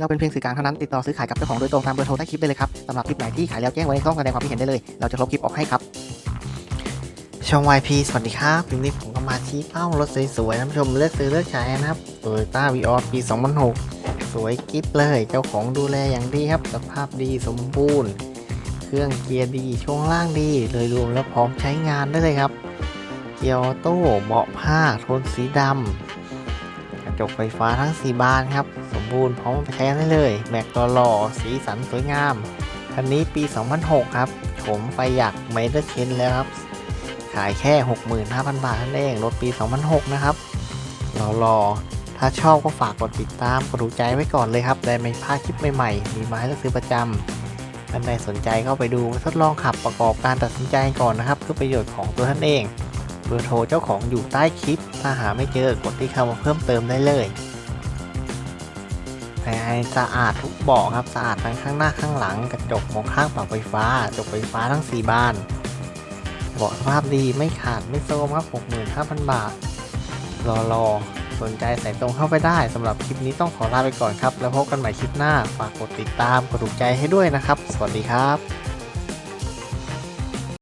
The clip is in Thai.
เราเป็นเพียงสื่อกลางเท่านั้นติดต่อซื้อขายกับเจ้าของโดยตรงตามเบอร์โทรใต้คลิปได้เลยครับสำหรับคลิปไหนที่ขายแล้วแจ้งไว้ในช่องแสดงความคิดเห็นได้เลย เราจะลบคลิปออกให้ครับช่อง YP สวัสดีครับคลิปนี้ผมก็มาชี้เป้ารถสวยๆท่านผู้ชมเลือกซื้อเลือกใช้นะครับ Toyota Vios ปี 2006 สวยกิ๊บเลย เจ้าของดูแลอย่างดีครับ สภาพดีสมบูรณ์ เครื่องเกียร์ดีช่วงล่างดีเลยรวมแล้วพร้อมใช้งานได้เลยครับ เกียร์ออโต้เบาะผ้าโทนสีดำกระจกไฟฟ้าทั้ง 4 บานครับ บูรณ์พร้อมไปใช้งานได้เลยแม็กตัวหล่อสีสันสวยงาม คันนี้ปี 2006 ครับโฉมไฟหยักไมเดอร์เคนแล้วครับ ขายแค่ 65,000 บาทนั่นเองรถปี 2006 นะครับรอๆถ้าชอบก็ฝากกดติดตามกดถูกใจไว้ก่อนเลยครับได้ไม่พลาดคลิปใหม่ๆ มีมาให้เลือกซื้อประจำท่านใดสนใจเข้าไปดูทดลองขับประกอบการตัดสินใจก่อนนะครับเพื่อประโยชน์ของตัวท่านเองเบอร์โทรเจ้าของอยู่ใต้คลิป ถ้าหาไม่เจอกดที่คำว่าเพิ่มเติมได้เลย ภายในสะอาดทุกเบาะครับสะอาดทั้งข้างหน้าข้างหลัง กระจกมองข้างปรับไฟฟ้ากระจกไฟฟ้าทั้ง 4 บานเบาะสภาพดีไม่ขาดไม่โซมครับ 65,000 บาท รอรอสนใจใส่ตรงเข้าไปได้สำหรับคลิปนี้ต้องขอลาไปก่อนครับ แล้วพบกันใหม่คลิปหน้า ฝากกดติดตามกดถูกใจให้ด้วยนะครับ สวัสดีครับ